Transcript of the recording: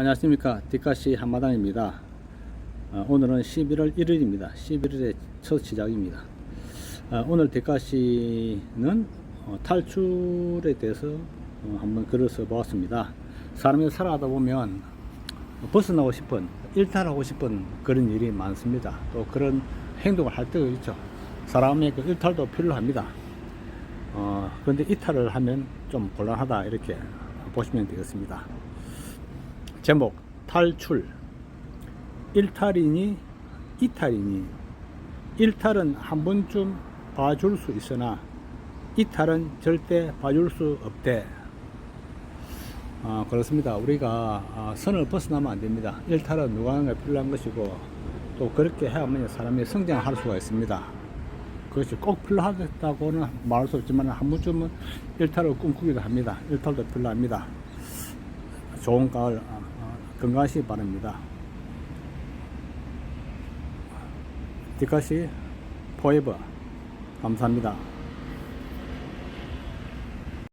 안녕하십니까. 디카시 한마당입니다. 어, 오늘은 11월 1일입니다. 11일의 첫 시작입니다. 어, 오늘 디카시는 어, 탈출에 대해서 어, 한번 글을 써보았습니다. 사람이 살아가다 보면 벗어나고 싶은 일탈하고 싶은 그런 일이 많습니다. 또 그런 행동을 할 때가 있죠. 사람의 그 일탈도 필요합니다. 어, 그런데 이탈을 하면 좀 곤란하다 이렇게 보시면 되겠습니다 제목 탈출. 일탈이니 이탈이니. 일탈은 한 번쯤 봐줄 수 있으나 이탈은 절대 봐줄 수 없대. 아, 그렇습니다. 우리가 아, 선을 벗어나면 안 됩니다. 일탈은 누구나 필요한 것이고 또 그렇게 해야만 사람이 성장할 수가 있습니다. 그것이 꼭 필요하겠다고는 말할 수 없지만 한 번쯤은 일탈을 꿈꾸기도 합니다. 일탈도 필요합니다. 좋은 가을 어, 어, 건강하시기 바랍니다. 디카시 포에버 감사합니다.